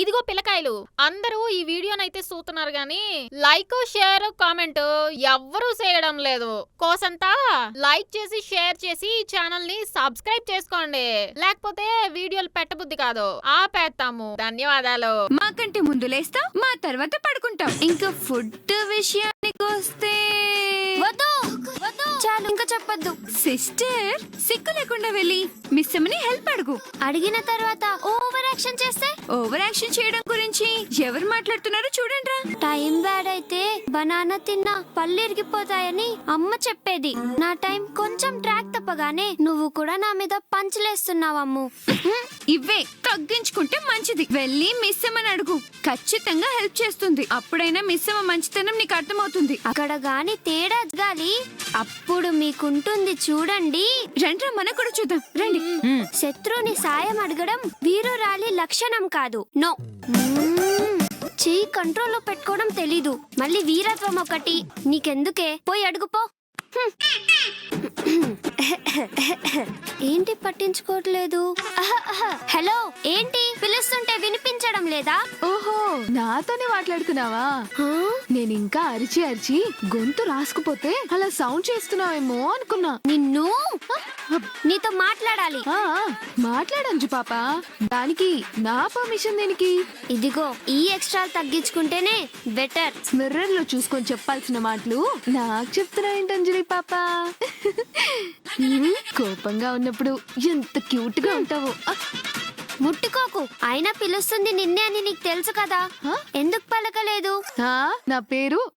ఇదిగో పిల్లకాయలు అందరూ ఈ వీడియోనైతే చూస్తున్నారు గాని లైక్ షేర్ కామెంట్ ఎవ్వరూ చేయడం లేదు. కోసంతా లైక్ చేసి షేర్ చేసి ఈ ఛానల్ని సబ్స్క్రైబ్ చేసుకోండి. లేకపోతే వీడియోలు పెట్టబుద్ధి కాదు. ఆపేస్తాము ధన్యవాదాలు. మాకంటే ముందు లేస్తాం మా తర్వాత పడుకుంటాం. ఇంకా ఫుడ్ విషయానికి వస్తే చాలు ఇంకా చెప్పొద్దు. సిస్టర్ సిక్కు లేకుండా వెళ్ళి మిస్ అమ్మని హెల్ప్ అడుగు. అడిగిన తర్వాత ఓవర్ యాక్షన్ చేస్తే? ఓవర్ యాక్షన్ చేయడం గురించి ఎవరు మాట్లాడుతున్నారో చూడండి టైం బ్యాడ్ అయితే బనానా తిన్నా పళ్ళు ఇరిగిపోతాయని అమ్మ చెప్పేది. నా టైం కొంచెం ట్రాక్ తప్పగానే నువ్వు కూడా నా మీద పంచలేస్తున్నావమ్ము. ఇవే తగ్గించుకుంటే మంచిది. వెళ్ళి మిస్ అమ్మని అడుగు. ఖచ్చితంగా హెల్ప్ చేస్తుంది. అప్పుడైనా మిస్ అమ్మ మంచితనం నీకు అర్థమవుతుంది. అక్కడ గాని తేడా గాలి. అప్పుడు మీకుంటుంది చూడండి. రండ్రా మనం కూడా చూద్దాం. రండి. శత్రువుని సాయం అడగడం వీరురాలి లక్షణం కాదు. నో. చెయ్యి కంట్రోల్లో పెట్టుకోవడం తెలీదు. మళ్ళీ వీరత్వం ఒకటి. నీకెందుకే? పోయి అడుగుపో ఏంటి పట్టించుకోవట్లేదు. హలో ఏంటి? పిలుస్తుంటే వినిపించడం లేదా? ఓహో నాతోనే మాట్లాడుతున్నావా? హా? నేను ఇంకా అరిచి అరిచి గొంతు రాసుకుపోతే అలా సౌండ్ చేస్తున్నావేమో అనుకున్నా. నిన్ను? నీతో మాట్లాడాలి. మాట్లాడంజు పాప. దానికి నా పర్మిషన్ దేనికి? ఇదిగో ఈ ఎక్స్ట్రా తగ్గించుకుంటేనే బెటర్. మిర్రర్లో చూసుకొని చెప్పాల్సిన మాటలు నాకు చెప్తున్నా ఏంటంజలి పాప? కోపంగా ఉన్నప్పుడు ఎంత క్యూట్గా ఉంటావో ముట్టుకోకు. అయినా పిలుస్తుంది నిన్నే అని నీకు తెలుసు కదా? ఎందుకు పలకలేదు? ఆ, నా పేరు?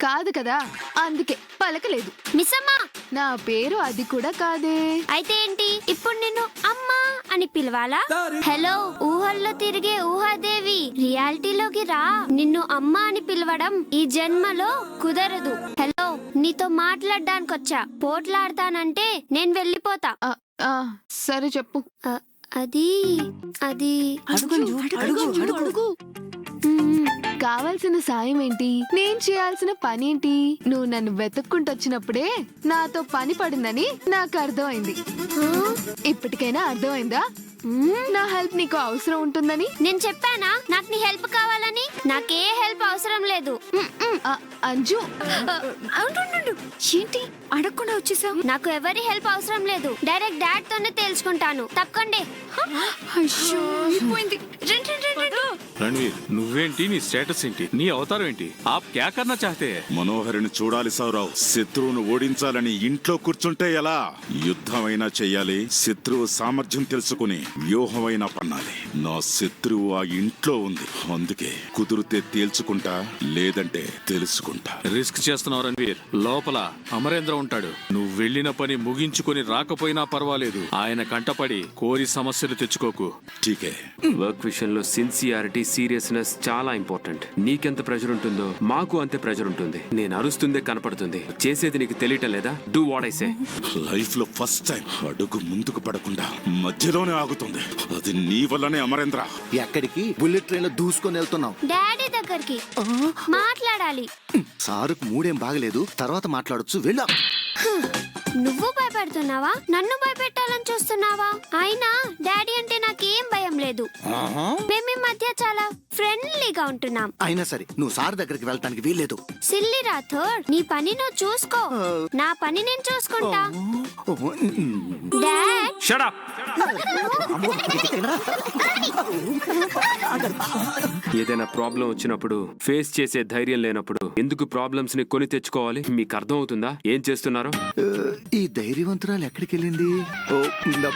కాదు కదా. అందుకే పలకలేదు. మిస్సమ్మా! నా పేరు అది కూడా కాదే. అయితే ఏంటి? ఇప్పుడు నిన్ను అమ్మా అని పిలవాలా? హలో ఊహల్లో తిరిగే ఊహాదేవి రియాలిటీలోకి రా. నిన్ను అమ్మా అని పిలవడం ఈ జన్మలో కుదరదు. హలో నీతో మాట్లాడడానికి వచ్చా పోట్లాడతానంటే నేను వెళ్ళిపోతా. సరే చెప్పు. అది అది. అడుగు మ్మ్. కావాల్సిన సాయం ఏంటి? నేను చేయాల్సిన పని ఏంటి? నువ్వు నన్ను వెతుక్కుంటూ వచ్చినప్పుడే నాతో పని పడిందని నాకు అర్థమైంది? ఇప్పటికైనా అర్థమైందా. నా హెల్ప్ నీకు అవసరం ఉంటుందని? నేను చెప్పానా? నాకు నీ హెల్ప్ కావాలని? నాకే హెల్ప్ అవసరం లేదు. అంజు. అవును ఏంటి? అడగకుండా వచ్చేసావు? నాకు ఎవరి హెల్ప్ అవసరం లేదు. డైరెక్ట్ డాడ్ తోనే తెలుసుకుంటాను తప్పకండి. రణ్వీర్ నువ్వేంటి? నీ స్టేటస్ ఏంటి? నీ అవతారం ఏంటి? ఆప్ క్యా కర్నా చాహతే? మనోహరిని చూడాలి సౌరావ్ శత్రువును ఓడించాలని ఇంట్లో కూర్చుంటే ఎలా? యుద్ధమైనా చెయ్యాలి శత్రువు సామర్థ్యం తెలుసుకుని వ్యూహమైనా పన్నాలి. నా శత్రువు ఆ ఇంట్లో ఉంది. అందుకే కుదిరితే తేల్చుకుంటా లేదంటే తెలుసుకుంటా. రిస్క్ చేస్తున్నావు రణ్వీర్. లోపల అమరేంద్ర ఉంటాడు. నువ్వు వెళ్ళిన పని ముగించుకొని రాకపోయినా పర్వాలేదు. ఆయన కంటపడి కోరి సమస్యలు తెచ్చుకోకు. ఠీకే. వర్క్ విషయంలో సిన్సియారిటీ సీరియస్నెస్ చాలా ఇంపార్టెంట్ నీకెంత ప్రెషర్ ఉంటుందో మాకు అంతే ప్రెషర్ ఉంటుంది. నేను అరుస్తుందే కనపడుతుంది. చేసేది నీకు తెలియటం లేదా? డూ వాట్ ఐ సే లైఫ్లో ఫస్ట్ టైం అడుగు ముందుకు పడకుండా మధ్యలోనే ఆగుతుంది. అది నీ వల్లనే అమరేంద్ర. ఎక్కడికి బుల్లెట్ ట్రైన్లో దూసుకొని వెళ్తున్నాం. డాడీ దగ్గరికి మాట్లాడాలి. సారుకు మూడేం బాగలేదు తర్వాత మాట్లాడొచ్చు వెళ్ళాం నువ్వు భయపెడుతున్నావా? నన్ను భయపెట్టాలని చూస్తున్నావా? అయినా లేదు. మేము ఈ మధ్య చాలా ఫ్రెండ్లీగా ఉంటున్నాం. అయినా సరే నువ్వు సార్ దగ్గరికి వెళ్ళటానికి వీల్లేదు. సిల్లి రాథోడ్ నీ పని నువ్వు చూసుకో. నా పని నేను చూసుకుంటా. డాడ్. ఏదైనా ప్రాబ్లం వచ్చినప్పుడు ఫేస్ చేసే ధైర్యం లేనప్పుడు ఎందుకు ప్రాబ్లమ్స్ని కొని తెచ్చుకోవాలి? మీకు అర్థం అవుతుందా ఏం చేస్తున్నారో? ఈ ధైర్యవంతురాలు ఎక్కడికి వెళ్ళింది ఓ, న-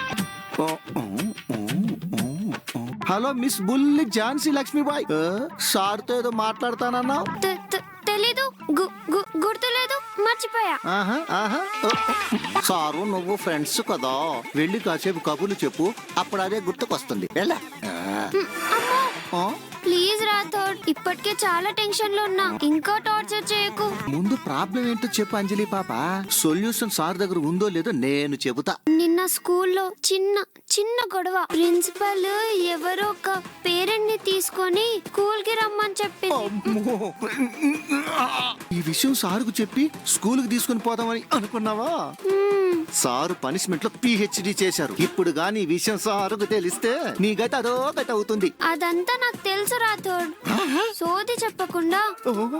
ఓ, ఓ, ఓ, ఓ, ఓ. హలో మిస్ బుల్లి ఝాన్సీ లక్ష్మీబాయ్. సార్తో ఏదో మాట్లాడతానన్నావు? తె- తెలీదు. గుర్తులేదు. మర్చిపోయా. ఆహా, ఆహా. ఓ, సారు నువ్వు ఫ్రెండ్స్ కదా. వెళ్ళి కాసేపు కబుర్లు చెప్పు. అప్పుడు అదే గుర్తుకొస్తుంది. వెళ్ళా? ప్లీజ్ రాథోడ్ ఇప్పటికే చాలా టెన్షన్లో ఉన్నా. ఇంకా టార్చర్ చేయకు. ముందు ప్రాబ్లం ఏంటో చెప్పు అంజలి పాప. సొల్యూషన్ సార్ దగ్గర ఉందో లేదో నేను చెబుతా. నిన్న స్కూల్లో చిన్న చిన్న గొడవ. ప్రిన్సిపల్ ఎవరో ఒక పేరెంట్ని తీసుకొని స్కూల్కి రమ్మని అమ్మో. ఈ విషయం సారుకు చెప్పి స్కూల్కి తీసుకుని పోదామని అనుకున్నావా. సారు పనిష్మెంట్లో పిహెచ్డి చేశారు. ఇప్పుడు గాని విషయం సారుకు తెలిస్తే నీ గత అదో గత అవుతుంది. అదంతా నాకు తెలుసు రాథోడ్. సోది చెప్పకుండా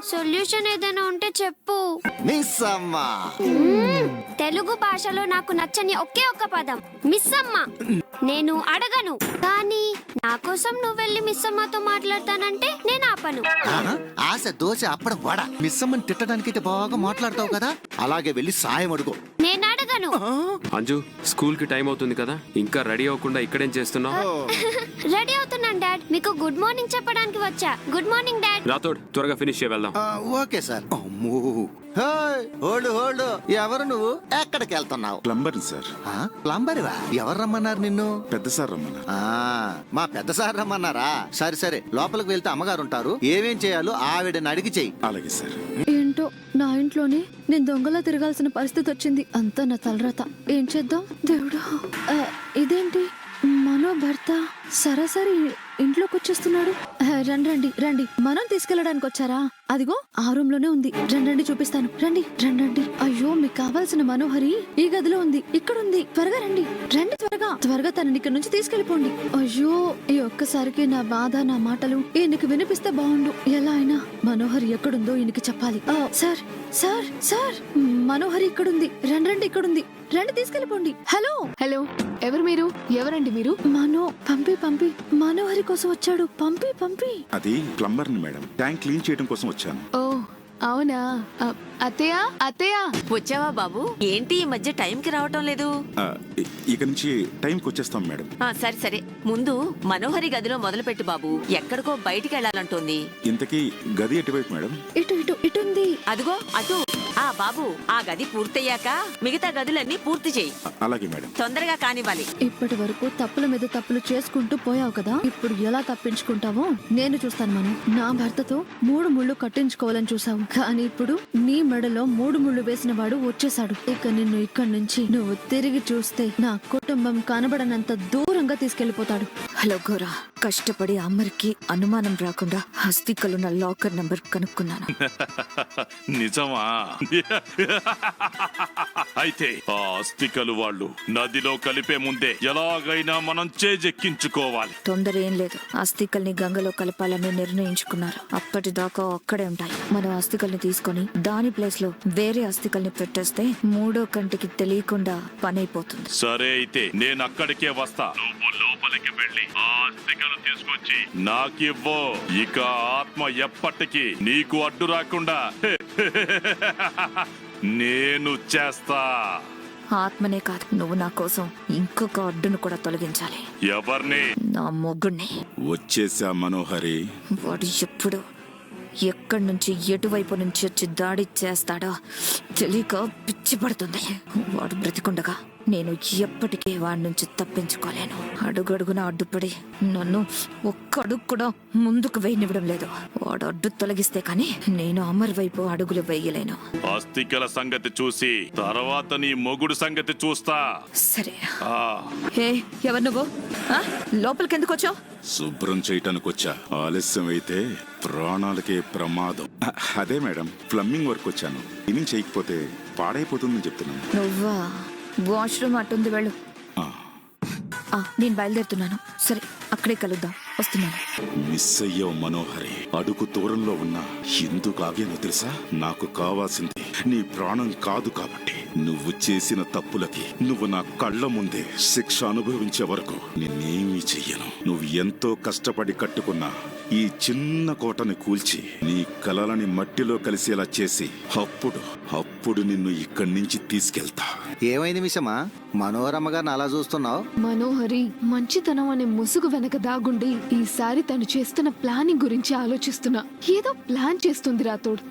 సొల్యూషన్ ఏదైనా ఉంటే చెప్పు. మిస్ అమ్మా మ్మ్. తెలుగు భాషలో నాకు నచ్చని ఒకే ఒక్క పదం. మిస్ అమ్మ నేను అడగను కానీ నా కోసం నువ్వు వెళ్ళి మిస్ అమ్మతో మాట్లాడతానంటే నేను ఆపను. ఆహా, ఆశ దోశ అప్పడం వడ. మిస్ అమ్మని తిట్టడానికైతే బాగా మాట్లాడతావు కదా? అలాగే వెళ్ళి సాయం అడుగు. నేను అడగను. అంజు స్కూల్కి టైం అవుతుంది కదా? ఇంకా రెడీ అవ్వకుండా ఇక్కడేం చేస్తున్నావు? రెడీ అవుతున్నాను డాడ్. మీకు గుడ్ మార్నింగ్ చెప్పడానికి వచ్చా. Good morning dad. రాతోడ్ త్వరగా ఫినిష్ చేయ వెళ్దాం. Okay sir. అమ్మో. Hey, hold hold. ఎవరు నువ్వు? ఎక్కడికి వెళ్తున్నావు? Plumber sir. ఆ, ప్లంబరివా? ఎవరు రమ్మన్నారు నిన్ను? పెద్ద సార్ రమ్మన్నారు. ఆ మా పెద్ద సార్ రమ్మన్నారా? సరే సరే. లోపలికి వెళ్తే అమ్మగారు ఉంటారు. ఏమేం చేయాలో ఆవిడని అడిగి చెయ్యి. అలాగే సార్. ఏంటో నా ఇంట్లోనే నేను దొంగలా తిరగాల్సిన పరిస్థితి వచ్చింది. అంతా నా తలరాత. ఏం చేద్దాం? దేవుడా. ఇదేంటి? మనో భర్త సరాసరి ఇంట్లోకి వచ్చేస్తున్నాడు ఆ, రండి రండి రండి. మనం తీసుకెళ్ళడానికి వచ్చారా? అదిగో ఆ రూమ్లోనే ఉంది. రండి రండి చూపిస్తాను. రండి రండి రండి. అయ్యో మీకు కావాల్సిన మనోహరి ఈ గదిలో ఉంది. ఇక్కడ ఉంది త్వరగా రండి. రండి త్వరగా. త్వరగా తనని ఇక్కడ నుంచి తీసుకెళ్ళిపోండి అయ్యో ఈ ఒక్కసారికి నా బాధ నా మాటలు ఈయనకి వినిపిస్తే బాగుండు. ఎలా అయినా మనోహరి ఎక్కడుందో ఈయనకి చెప్పాలి. ఆ, సార్ సార్ సార్. మనోహరి ఇక్కడుంది. రండి రండి ఇక్కడుంది. రండి తీసుకెళ్ళిపోండి. హలో. హలో ఎవరు మీరు? ఎవరండి మీరు? మనో పంపి పంపి. మనోహరి కోసం వచ్చాడు. పంపి పంపి. అది ప్లంబర్ని మేడం. ట్యాంక్ క్లీన్ చేయడం కోసం వచ్చాను. ఓ అవునా? ఆ, అత్తయ్య? అత్తయ్య? వచ్చావా బాబు? ఏంటి ఈ మధ్య టైంకి రావటం లేదు? ఆ, ఇ- ఇక నుంచి టైంకి వచ్చేస్తాం మేడం. ఆ సరే సరే. ముందు మనోహరి గదిలో మొదలుపెట్టు బాబు. ఎక్కడికో బయటికి వెళ్ళాలంటోంది. ఇంతకీ గది ఎటువైపు మేడం? ఇటు ఇటు ఇటు ఉంది. అదిగో అటు. ఆ బాబు ఆ గది పూర్తయ్యాక మిగతా గదులన్నీ పూర్తి చేయి. అలాగే మేడం. తొందరగా కానివ్వాలి. ఇప్పటి వరకు తప్పుల మీద తప్పులు చేసుకుంటూ పోయావు కదా? ఇప్పుడు ఎలా తప్పించుకుంటావో నేను చూస్తాను మనం. నా భర్తతో మూడు ముళ్ళు కట్టించుకోవాలని చూసావు కానీ ఇప్పుడు నీ మెడలో మూడు ముళ్ళు వేసిన వాడు వచ్చేసాడు ఇక నిన్ను ఇక్కడి నుంచి నువ్వు తిరిగి చూస్తే నా కుటుంబం కనబడనంత దూరంగా తీసుకెళ్ళిపోతాడు హలో గోరా కష్టపడి అమ్మరికి అనుమానం రాకుండా హస్తికలున్న లాకర్ నంబర్ కనుక్కున్నాను. నిజమా? అయితే ఆ అస్థికలు వాళ్ళు నదిలో కలిపే ముందే ఎలాగైనా మనం చేజెక్కించుకోవాలి. తొందర ఏం లేదు. అస్థికల్ని గంగలో కలపాలని నిర్ణయించుకున్నారు. అప్పటిదాకా అక్కడే ఉంటాయి. మనం అస్థికల్ని తీసుకొని దాని ప్లేస్లో వేరే అస్థికల్ని పెట్టేస్తే మూడో కంటికి తెలియకుండా పని అయిపోతుంది. సరే అయితే నేను అక్కడికే వస్తా. నువ్వు లోపలికి వెళ్ళి ఆ అస్థికలు తీసుకొచ్చి నాకివ్వు. ఇక ఆత్మ ఎప్పటికీ నీకు అడ్డు రాకుండా నేను చేస్తా. ఆత్మనే కాదు నువ్వు నా కోసం ఇంకొక అడ్డును కూడా తొలగించాలి. ఎవరిని? నా మొగ్గుణ్ణి వచ్చేసా మనోహరి? వాడు ఎప్పుడు ఎక్కడి నుంచి ఎటువైపు నుంచి వచ్చి దాడి చేస్తాడో తెలియక పిచ్చి పడుతుంది. వాడు బ్రతికుండగా. నేను ఎప్పటికీ వాడి నుంచి తప్పించుకోలేను. అడుగడుగున అడ్డుపడి నన్ను ఒక్క అడుగు కూడా ముందుకు వేయనివ్వడం లేదు. వాడు అడ్డు తొలగిస్తే కానీ నేను అమర్ వైపు అడుగులు వేయలేను. అస్థికల సంగతి చూసి తర్వాత నీ మొగుడు సంగతి చూస్తా. సరే. ఆ. హే ఎవరు నువ్వు? లోపలికి ఎందుకు వచ్చావు శుభ్రం చేయటానికి వచ్చా ఆలస్యం అయితే ప్రాణాలకే ప్రమాదం. అదే మేడం ప్లంబింగ్ వర్క్ వచ్చాను క్లీనింగ్ చేయకపోతే పాడైపోతుందని చెప్తున్నాను. నువ్వా? వాష్రూమ్ అటుంది వెళ్ళు. నేను బయలుదేరుతున్నాను. సరే అక్కడే కలుద్దాం. వస్తున్నాను. మిస్ అయ్యావు మనోహరి. అడుగు దూరంలో ఉన్నా ఎందుకు ఆగానో తెలుసా? నాకు కావాల్సింది నీ ప్రాణం కాదు కాబట్టి. నువ్వు చేసిన తప్పులకి నువ్వు నా కళ్ళ ముందే శిక్ష అనుభవించే వరకు నిన్నేమీ చెయ్యను. నువ్వు ఎంతో కష్టపడి కట్టుకున్న ఈ చిన్న కోటని కూల్చి నీ కలలని మట్టిలో కలిసేలా చేసి అప్పుడు అప్పుడు నిన్ను ఇక్కడి నుంచి తీసుకెళ్తా. ఏమైంది మిషమా మనోరమ్మ గారిని అలా చూస్తున్నావు? మనోహరి మంచితనం అనే ముసుగు వెనక దాగుండి ఈసారి తను చేస్తున్న ప్లానింగ్ గురించి ఆలోచిస్తున్నా. ఏదో ప్లాన్ చేస్తుంది రాతోడు